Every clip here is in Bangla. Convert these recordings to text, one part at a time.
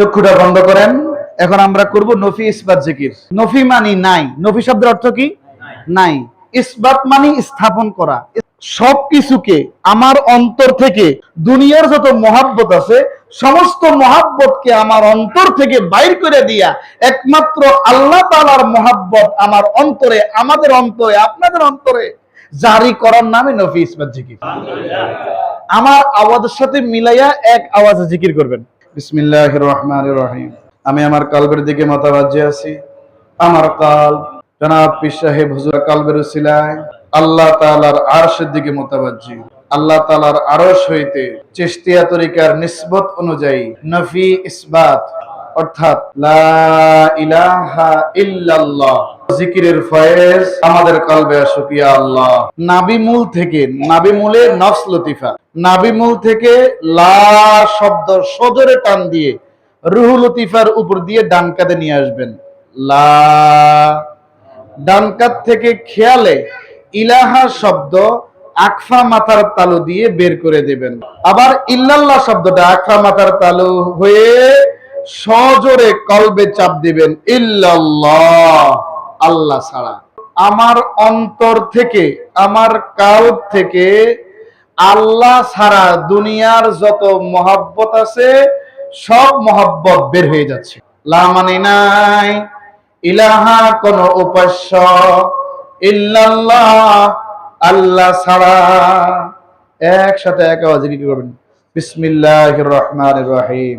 চক্ষুটা বন্ধ করেন। এখন আমরা করব নফি ইসবাত জিকির। নফি মানি নাই। নফি শব্দের অর্থ কি? নাই। ইসবাত মানি স্থাপন করা। সবকিছুকে আমার অন্তর থেকে দুনিয়ার যত মহাব্বত আছে সমস্ত মহাব্বতকে আমার অন্তর থেকে বাইর করে দিয়া একমাত্র আল্লাহ তালার মহাব্বত আমার অন্তরে আমাদের অন্তরে আপনাদের অন্তরে জারি করার নামে নফি ইসবাত জিকির। আমার আওয়াজের সাথে মিলাইয়া এক আওয়াজে জিকির করবেন। বিসমিল্লাহ রহমান রহিম আমি আমার কালবের দিকে মতাবাজ্যে আছি। আমার কাল, জনাব পীর হুজুর কালবের সিলায় আল্লাহ তালার আরশের দিকে মোতাবাজ্জি আল্লাহ তালার আরশ হইতে চেষ্টিয়া তরিকার নিসবত অনুযায়ী নফি ইসবাত অর্থাৎ জিকিরের ফয়েজ আমাদের আল্লাহ। নাবি মূল থেকে, নাবি মূলে নফস লতিফা। নাবি মূল থেকে লা শব্দ সজোরে টান দিয়ে রুহু লতিফার উপর দিয়ে ডান কাঁধে নিয়ে আসবেন। লা ডান কাঁধ থেকে খেয়ালে ইলাহা শব্দ আকফা মাথার তালু দিয়ে বের করে দেবেন। আবার ইল্লাল্লাহ শব্দটা আকফা মাথার তালু হয়ে সজোরে কলবে চাপ দিবেন, ইল্লাল্লাহ, আল্লাহ ছাড়া। আমার অন্তর থেকে, আমার কাল থেকে আল্লাহ ছাড়া দুনিয়ার যত মহাব্বত আছে, সব মহাব্বত বের হয়ে যাচ্ছে। লা মানে নাই, ইলাহা কোন উপাস্য, ইল্লাল্লাহ, আল্লাহ ছাড়া। একসাথে এক আওয়াজে কি করবেন? বিসমিল্লাহির রহমানির রহিম।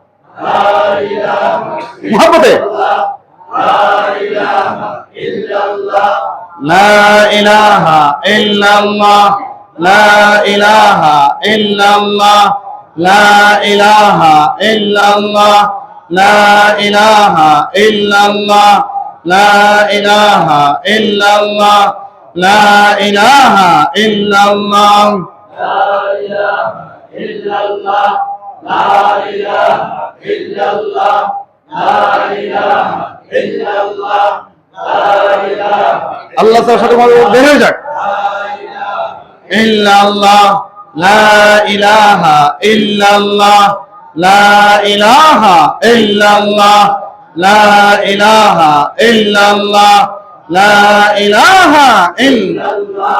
মহাপতে لا إله إلا الله لا إله إلا الله لا إله إلا الله لا إله إلا الله لا إله إلا الله لا إله إلا الله لا إله إلا الله ইলাহা ইল্লাল্লাহ লা ইলাহা ইল্লাল্লাহ লা ইলাহা ইল্লাল্লাহ আল্লাহ তার সাথে বের হয়ে যাক ইল্লাল্লাহ লা ইলাহা ইল্লাল্লাহ লা ইলাহা ইল্লাল্লাহ লা ইলাহা ইল্লাল্লাহ। লা ইলাহা ইল্লাল্লাহ।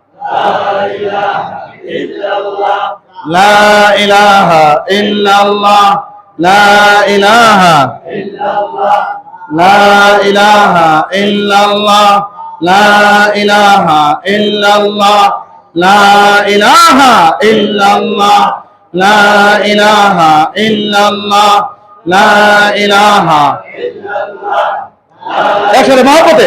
لا إله لا إله إلا الله لا إله إلا الله لا إله إلا الله لا إله إلا الله لا إله একসাথে মহাপতে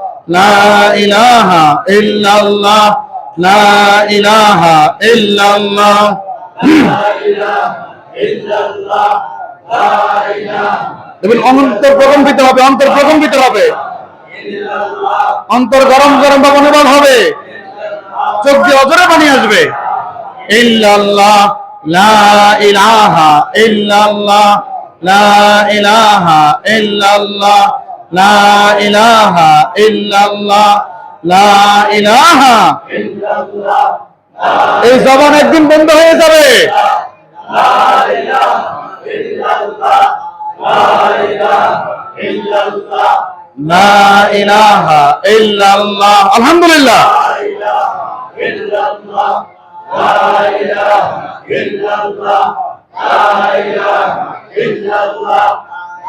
لا إله إلا الله অন্তর প্রকম্পিত হবে হবে। অন্তর গরম গরম বা মনোবল হবে। চোখ দিয়ে অজরে পানি আসবে। ইল্লাল্লাহ, লা ইলাহা ইল্লাল্লাহ। লা ইলাহা ইল্লাল্লাহ লা ইলাহা এই জবান একদিন বন্ধ হয়ে যাবে।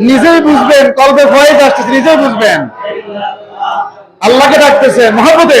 নিজেই বুঝবেন কলবে ভয়ে আসতেছে নিজেই বুঝবেন। আল্লাহকে ডাকতেছে মহাপতে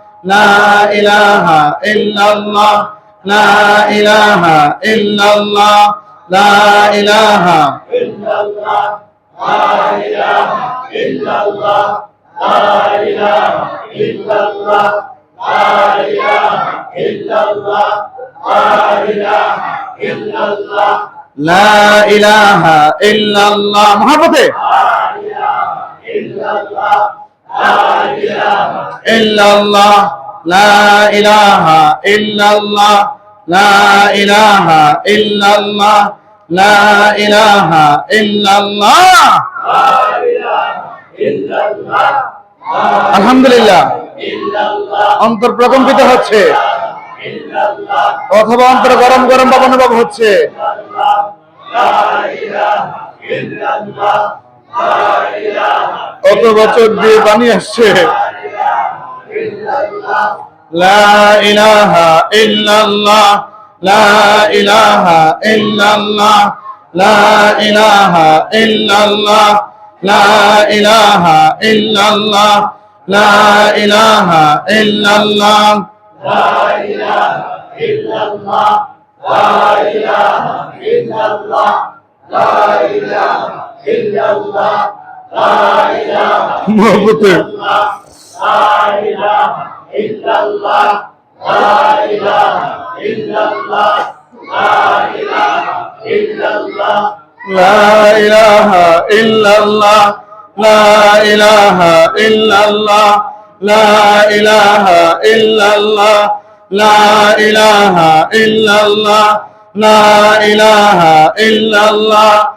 لا إله إلا الله لا إله إلا الله لا إله إلا الله لا إله إلا الله لا إله إلا الله لا إله إلا الله لا إله إلا الله لا إله إلا الله محبته لا إله إلا الله আলহামদুলিল্লাহ। অন্তর প্রকম্পিত হচ্ছে। অথবা অন্তর গরম গরম বা অনুভব হচ্ছে। ইল্লাল্লাহ অত বছর দিয়ে পানি আসছে লা ইলাহা ইল্লাল্লাহ লা ইলাহা ইল্লাল্লাহ লা ইলাহা ইল্লাল্লাহ লা ইলাহা ইল্লাল্লাহ লা ইলাহা ইল্লাল্লাহ মহব্বতে لا إله إلا الله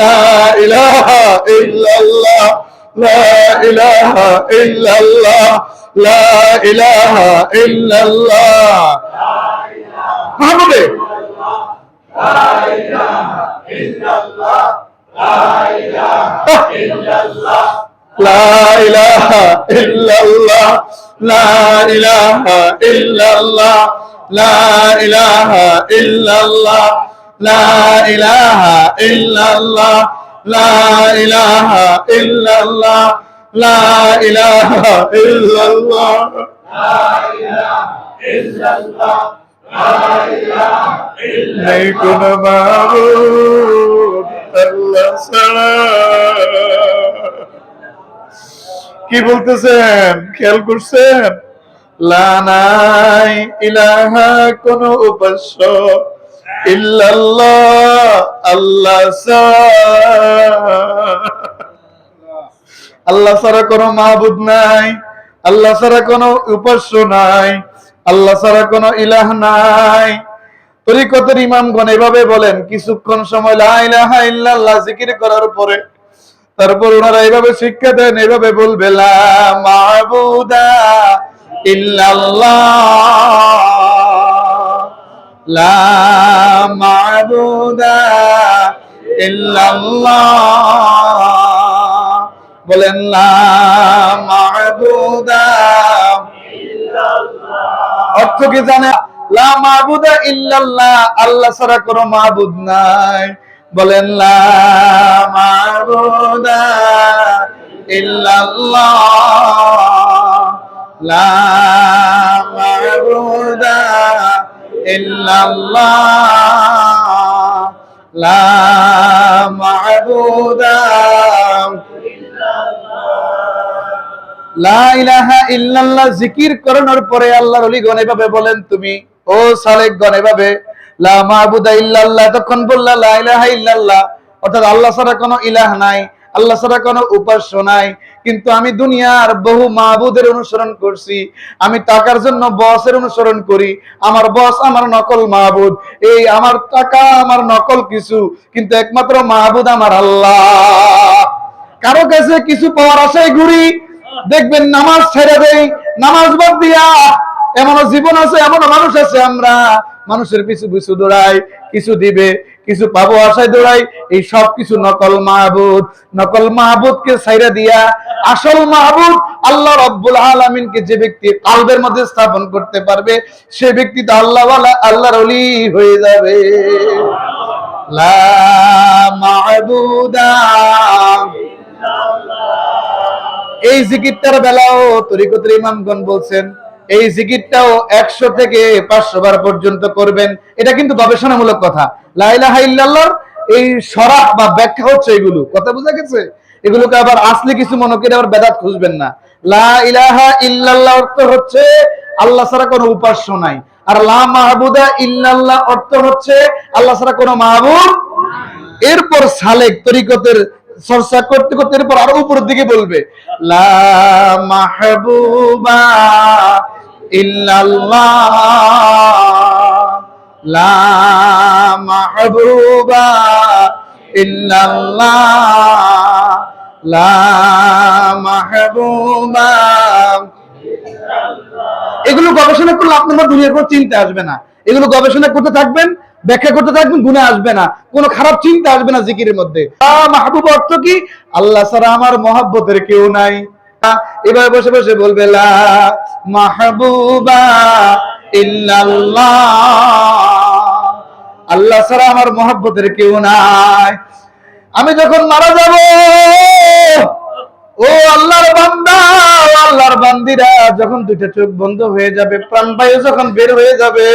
লা ইলাহা ইল্লাল্লাহ, লা ইলাহা ইল্লাল্লাহ, লা ইলাহা ইল্লাল্লাহ। মাহমুদে লা ইলাহা ইল্লাল্লাহ, লা ইলাহা ইল্লাল্লাহ, লা لا إله إلا الله. لا إله إلا الله. لا إله إلا الله. لا إله إلا الله لا إله إلا الله يكون معبود الله سلام কি বলতেছেন? খেয়াল করছেন? লা নাই ইলাহা কোন উপাস্য আল্লাহ। আল্লাহ ছাড়া কোনো মাহবুদ নাই, আল্লাহ ছাড়া কোনো উপাস্য নাই, আল্লাহ ছাড়া কোনো ইলাহ নাই তরিকতের ইমামগণ এভাবে বলেন, কিছুক্ষণ সময় লা ইলাহা ইল্লাল্লাহ জিকির করার পরে, তারপর ওনারা এইভাবে শিক্ষা দেন এইভাবে বলবে, লা মাবুদা ইল্লাল্লাহ লা মাবুদা ইল্লাল্লাহ। বলেন, লা অর্থ কি জানে? লা ইল্লাল্লাহ, আল্লাহ ছাড়া কোনো মাবুদ নাই। বলেন, লা ইল্লাল্লাহ। লা লা ইলাহা ইল্লাল্লাহ, জিকির করানোর পরে আল্লাহর ওলিগণ এভাবে বলেন তুমি, ও সালেকগণ এভাবে, লা মা'বুদা ইল্লাল্লাহ তখন বললা লা ইলাহা অর্থাৎ আল্লাহ ছাড়া কোনো ইলাহ নাই, আল্লাহ ছাড়া কোনো উপাস্য নাই কিন্তু আমি দুনিয়ার বহু মাহবুদের অনুসরণ করছি। আমি টাকার জন্য বসের অনুসরণ করি। আমার বস আমার নকল মাহবুদ। এই আমার টাকা, আমার নকল কিছু, কিন্তু একমাত্র মাহবুদ আমার আল্লাহ। কারও কাছে কিছু পাওয়ার আশায় ঘুরি, দেখবেন নামাজ ছেড়ে দেই, নামাজ বাদ দিয়া এমন জীবন আছে এমন মানুষ আছে আমরা। মানুষের পিছু পিছু দৌড়াই, কিছু দিবে, কিছু পাবো আশায় দৌড়াই, এই সব কিছু নকল মাহবুদ, নকল মাহবুদকে ছাইরা দিয়া আসল মাহবুদ আল্লাহ রব্বুল আলামিনকে যে ব্যক্তি কালবের মধ্যে স্থাপন করতে পারবে, সে ব্যক্তি তো আল্লাহ আল্লাহর অলি হয়ে যাবে। মাহবুদা এই জিকিরটার বেলাও তরিকতের ইমামগণ বলছেন এই জিকিরটাও একশো থেকে পাঁচশো বার পর্যন্ত করবেন। এটা কিন্তু গবেষণামূলক কথা। লাইলাহা ইল্লাল্লাহর এই সরাহ বা ব্যাখ্যা হচ্ছে এগুলো। কথা বোঝা গেছে? এগুলোকে আবার আসলে কিছু মনে করে আবার বেদাত খুঁজবেন না। লা ইলাহা ইল্লাল্লাহ অর্থ হচ্ছে আল্লাহ ছাড়া কোনো উপাস্য নাই। আর লা মাহবুদা ইল্লাল্লাহ অর্থ হচ্ছে আল্লাহ ছাড়া কোনো এরপর সালেক তরিকতের চর্চা করতে করতে এরপর আরও উপরের দিকে বলবে, লা মাহবুবা ইল্লাল্লাহ, লা মাহবুবা ইল্লাল্লাহ, লা মাহবুবা। এগুলো গবেষণা করলে আপনার দুনিয়ার কোনো চিন্তা আসবে না। এগুলো গবেষণা করতে থাকবেন, ব্যাখ্যা করতে থাকবেন গুণে আসবে না। কোনো খারাপ চিন্তা আসবে না জিকিরের মধ্যে। মাহবুব অর্থ কি? আল্লাহ ছাড়া আমার মহাব্বতের কেউ নাই। এবার বসে বসে বলবে, লা মাহবুবা আল্লাহ ছাড়া আমার মহাব্বতের কেউ নাই। আমি যখন মারা যাব, ও আল্লাহর বান্দা আল্লাহর বান্দিরা, যখন দুইটা চোখ বন্ধ হয়ে যাবে প্রাণবায়ু যখন বের হয়ে যাবে,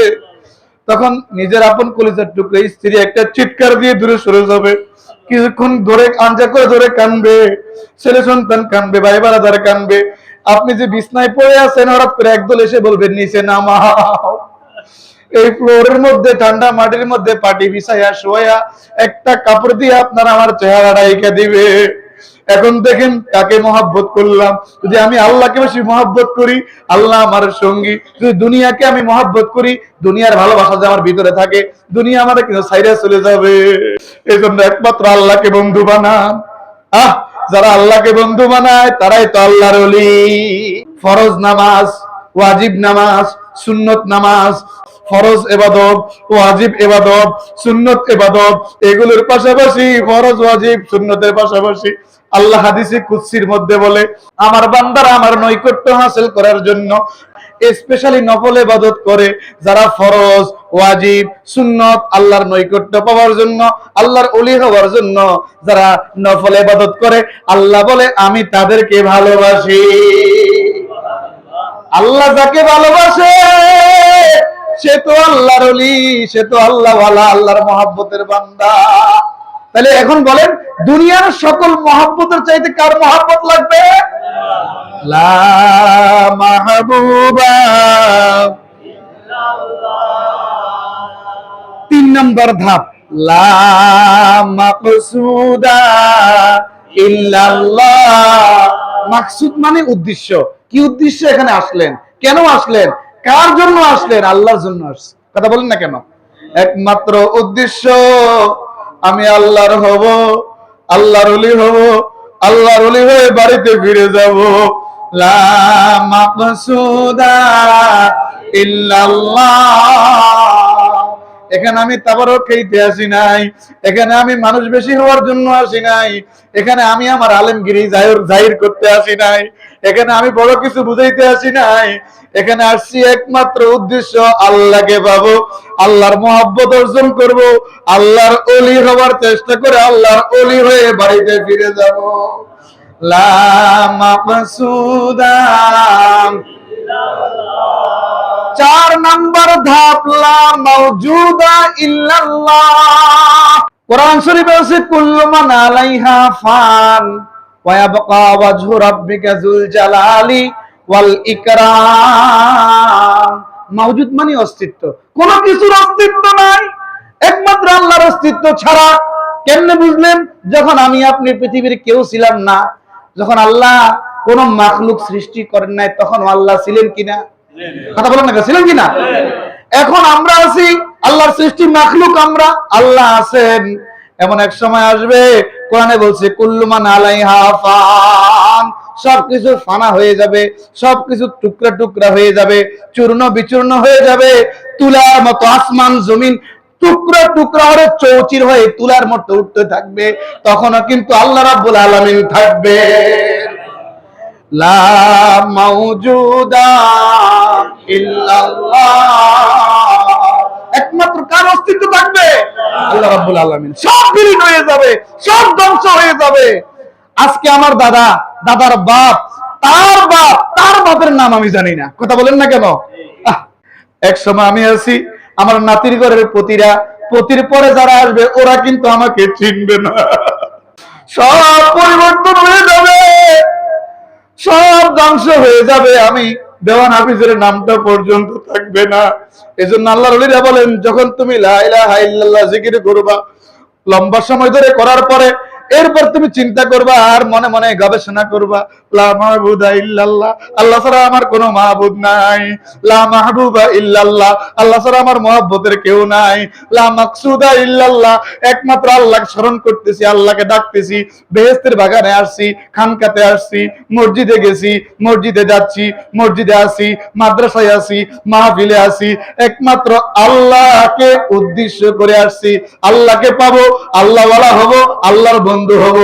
তখন নিজের আপন কলিজার টুকরে স্ত্রী একটা চিৎকার দিয়ে দূরে সরে যাবে। কিছুক্ষণ ধরে আঞ্জা করে ধরে কানবে, ছেলে সন্তান কানবে ভাই বারাদার কানবে। আপনি যে বিছনায় পড়ে আছেন, হঠাৎ করে একদল এসে বলবেন, নিচে নামাও। এই ফ্লোরের মধ্যে, ঠান্ডা মাটির মধ্যে পাটি বিছাইয়া শোয়া, একটা কাপড় দিয়ে আপনার আমার চেহারাটা এঁকে দিবে। এখন দেখেন কাকে মহাব্বত করলাম। যদি আমি আল্লাহকে বেশি মহাব্বত করি, আল্লাহ আমার সঙ্গী। যদি দুনিয়াকে আমি মহাব্বত করি, দুনিয়ার ভালোবাসা যে আমার ভিতরে থাকে, দুনিয়া আমাদের কিন্তু সাইডে চলে যাবে। এই জন্য একমাত্র আল্লাহকে বন্ধু বানান। আহ! যারা আল্লাহকে বন্ধু বানায়, তারাই তো আল্লাহর অলি ফরজ নামাজ, ওয়াজিব নামাজ, সুন্নত নামাজ, ফরজ এবাদত, ওয়াজিব এবাদত, সুন্নত এবাদত, এগুলোর পাশাপাশি ফরজ, ওয়াজিব, সুন্নতের পাশাপাশি আল্লাহ হাদিসে কুৎসির মধ্যে বলে, আমার বান্দারা আমার নৈকট্য হাসিল করার জন্য স্পেশালি নফল এবাদত করে, যারা ফরজ, ওয়াজিব, সুন্নত, আল্লাহর নৈকট্য পাওয়ার জন্য, আল্লাহর অলি হওয়ার জন্য যারা নফল এবাদত করে, আল্লাহ বলে, আমি তাদেরকে ভালোবাসি। আল্লাহ যাকে ভালোবাসে, সে তো আল্লাহর অলি সে তো আল্লাহ আল্লাহর মহাব্বতের বান্দা। তাহলে এখন বলেন, দুনিয়ার সকল মহাব্বতের চাইতে কার মহাব্বত লাগবে? তিন নম্বর ধাপ, লা মাকসুদা মানে উদ্দেশ্য। কি উদ্দেশ্য এখানে আসলেন? কেন আসলেন? কার জন্য আসলেন? আল্লাহর জন্য আসছেন কথা বলেন না কেন? একমাত্র উদ্দেশ্য আমি আল্লাহর হব, আল্লাহর অলি হব, আল্লাহর অলি হয়ে বাড়িতে ফিরে যাব। লা মাকসুদা ইল্লাল্লাহ। এখানে আমি তাবারও খেইতে আসি নাই। এখানে আমি মানুষ বেশি হওয়ার জন্য আসি নাই। এখানে আমি আমার আলেমগিরি জাহির জাহির করতে আসি নাই। এখানে আমি বড় কিছু বুঝাইতে আসি নাই। এখানে আসছি একমাত্র উদ্দেশ্য, আল্লাহকে পাবো, আল্লাহর মহাব্বত অর্জন করব, আল্লাহর অলি হওয়ার চেষ্টা করে আল্লাহর অলি হয়ে বাড়িতে ফিরে যাব। লা মাকসুদা চার নাম্বার ধাপ লা মাওজুদা ইল্লাল্লাহ। কোরআন শরীফে আছে, কুল্লু মান আলাইহা ফান ওয়াজহু রাব্বিকা যুল জালালি ওয়াল ইকরাম। মানে অস্তিত্ব। কোন কিছুর অস্তিত্ব নাই। একমাত্র আল্লাহর অস্তিত্ব ছাড়া কেমনে বুঝলেন? যখন আমি আপনি পৃথিবীর কেউ ছিলাম না, যখন আল্লাহ কোন মাখলুক সৃষ্টি করেন নাই, তখন আল্লাহ ছিলেন কিনা? কথা বলেন না ছিলেন কিনা? এখন আমরা আছি, আল্লাহর সৃষ্টি মাখলুক আমরা, আল্লাহ আছেন। এমন এক সময় আসবে, কোরআনে বলছে কুল্লুমান আলাইহা ফান। সবকিছু ফানা হয়ে যাবে, সবকিছু টুকরা টুকরা হয়ে যাবে, চূর্ণ বিচূর্ণ হয়ে যাবে। তুলার মতো আসমান, জমিন টুকরা টুকরা হয়ে চৌচির হয়ে তুলার মতো উঠতে থাকবে। তখনও কিন্তু আল্লাহ রাব্বুল আলামিন থাকবে লা ইল্লাল্লাহ একমাত্র কার অস্তিত্ব থাকবে? আল্লাহ রাব্বুল আলামিন। সব বিলীন হয়ে যাবে, সব ধ্বংস হয়ে যাবে। আজকে আমার দাদা, দাদার বাপ, তার বাপ, তার বাপের নাম আমি জানি না। কথা বলেন না কেন? এক সময় আমি আছি, আমার নাতির ঘরের পতিরা, পতির পরে যারা আসবে, ওরা কিন্তু আমাকে চিনবে না। সব পরিবর্তন হয়ে যাবে। সব ধ্বংস হয়ে যাবে আমি। দেওয়ান হাফিজের নামটা পর্যন্ত থাকবে না। এজন্য আল্লাহ রলিরা বলেন, যখন তুমি লাইলা হাইল্লাহ জিকির করবা, লম্বা সময় ধরে করার পরে এরপর তুমি চিন্তা করবা, আর মনে মনে গবেষণা করবা ইল্লাল্লাহ, আল্লাহ আমার কোনো মাহবুদ নাই। ইল্লাল্লাহ, আল্লাহ আমার কেউ নাই। ইল্লাল্লাহ, একমাত্র আল্লাহকে স্মরণ করতেছি, আল্লাহকে ডাকতেছি বেহেস্তের বাগানে আসছি, খানকাতে আসছি, মসজিদে গেছি, মসজিদে যাচ্ছি, মসজিদে আসি, মাদ্রাসায় আসি, মাহফিলে আসি, একমাত্র আল্লাহকে উদ্দেশ্য করে আসছি। আল্লাহকে পাবো, আল্লাহওয়ালা হব, আল্লাহর বন্ধু হব।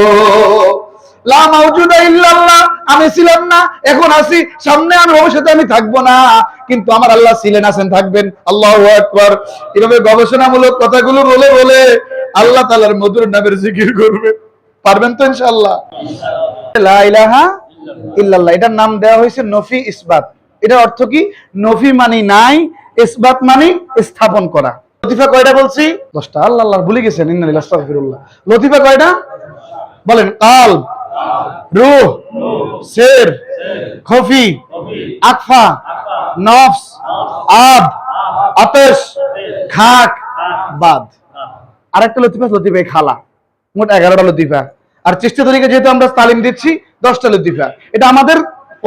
মাওজুদা ইল্লাল্লাহ, আমি ছিলাম না, এখন আছি, সামনে আমি, ভবিষ্যতে আমি থাকব না। কিন্তু আমার আল্লাহ ছিলেন, আছেন, থাকবেন। আল্লাহু আকবার। এভাবে গবেষণামূলক কথাগুলো বলে বলে আল্লাহ তাআলার মধুর নামের জিকির করবে। পারবেন তো ইলাহা ইল্লাল্লাহ, এটার নাম দেওয়া হয়েছে নফি ইসবাত। এটার অর্থ কি? নফি মানি নাই, ইসবাত মানি স্থাপন করা। লতিফা কয়টা বলছি? দশটা। আল্লাহ আল্লাহ ভুলে গেছেন লতিফা কয়টা? বলেন, কাল, রূহ শের খফি, আকফা, নফস, আব, আতশ, খাক, বাদ। আরেকটা লতিফা লতিফা খালা। মোট এগারোটা লতিফা। আর চেষ্টা তরিকে যেহেতু আমরা তালিম দিচ্ছি, দশটা লতিফা। এটা আমাদের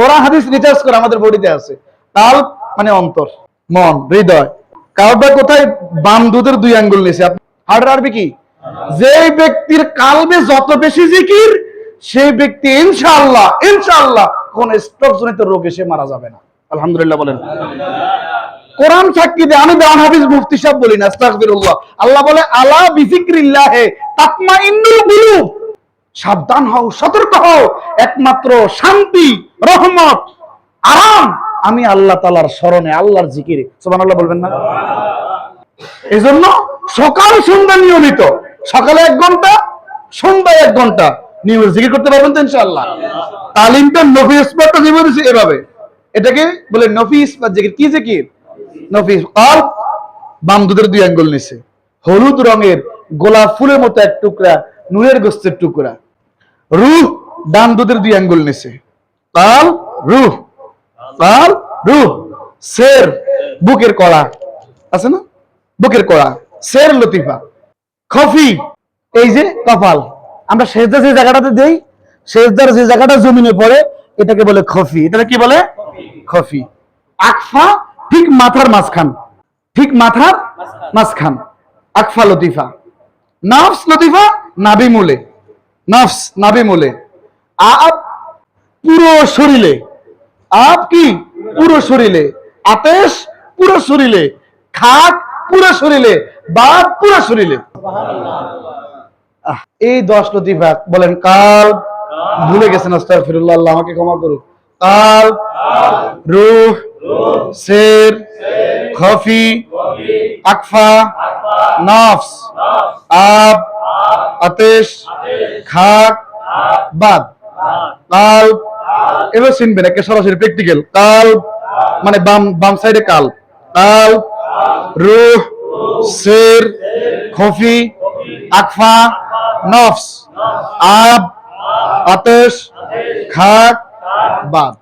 ওরা হাদিস রিচার্জ করে আমাদের বডিতে আছে। তাল মানে অন্তর, মন, হৃদয়। কালবা কোথায় বাম দুধের দুই আঙ্গুল নিয়েছে হার্ড আরবি কি? যে ব্যক্তির কালবে যত বেশি জিকির, সেই ব্যক্তি ইনশাআল্লাহ ইনশাআল্লাহ কোন স্ট্রোক জনিত রোগ এসে মারা যাবে না। আলহামদুলিল্লাহ বলেন। কোরআন সাক্ষী দেয়, আমি বেআন হাফিজ মুফতি সাহেব বলি না, আস্তাগফিরুল্লাহ। আল্লাহ বলে, আলা বিজিক্রিল্লাহে তাতমাইন্নুল কুলুব। সাবধান হও, সতর্ক হও। একমাত্র শান্তি, রহমত। আরাম। আমি আল্লাহ তাআলার স্মরণে, আল্লাহর জিকিরে। সুবহানাল্লাহ বলবেন না? এজন্য সকাল সন্ধ্যা নিয়মিত। সকালে এক ঘণ্টা, সন্ধ্যায় এক ঘণ্টা নিয়মিত জিকির করতে পারবেন তো ইনশাআল্লাহ। তালিমটা নফি ইসবাতটা জীবন এভাবে। এটাকে বলে নফি ইসবাত জিকির। কি জিকির? নফি কাল বাম দুধের দুই আঙ্গুল নিছে হলুদ রঙের গোলাপ ফুলের মতো এক টুকরা নুরের গোস্তের টুকরা। রুহ, ডান দুধের দুই আঙ্গুল নিছে কাল রুহ। কাল রুহ শের বুকের কড়া। আছে না? বুকের কড়া শের লতিফা। খফি, এই যে কপাল। আমরা সেজদা যে জায়গাটাতে দেই, সেজদার যে জায়গাটা জমিনে পড়ে, এটাকে বলে খফি। এটাকে কি বলে? খফি। আকফা ঠিক মাথার মাঝখান। ঠিক মাথার মাঝখান। আকফা লতিফা। নফস লতিফা নাবি মূলে নফস নাবি মূলে আব পুরো শরীরে। আপ কি? পুরো শরীরে। আতেশ, পুরো শরীরে। খাক, পুরো শরীরে। বাদ পুরো শরীরে। এই দশ লতিফা বলেন, কাল ভুলে গেছেন, আস্তাগফিরুল্লাহ, আল্লাহ আমাকে ক্ষমা করুন কাল রূহ শের খফি, আকফা, নফস, আব, আতেশ, খাক, বাদ। কাল এভাবে চিনবেন একে সরাসরি প্র্যাকটিক্যাল কাল মানে বাম বাম সাইডে কাল। কাল, রুহ শের খফি, আকফা, নফস। আব, আতেশ, খাক, বাদ।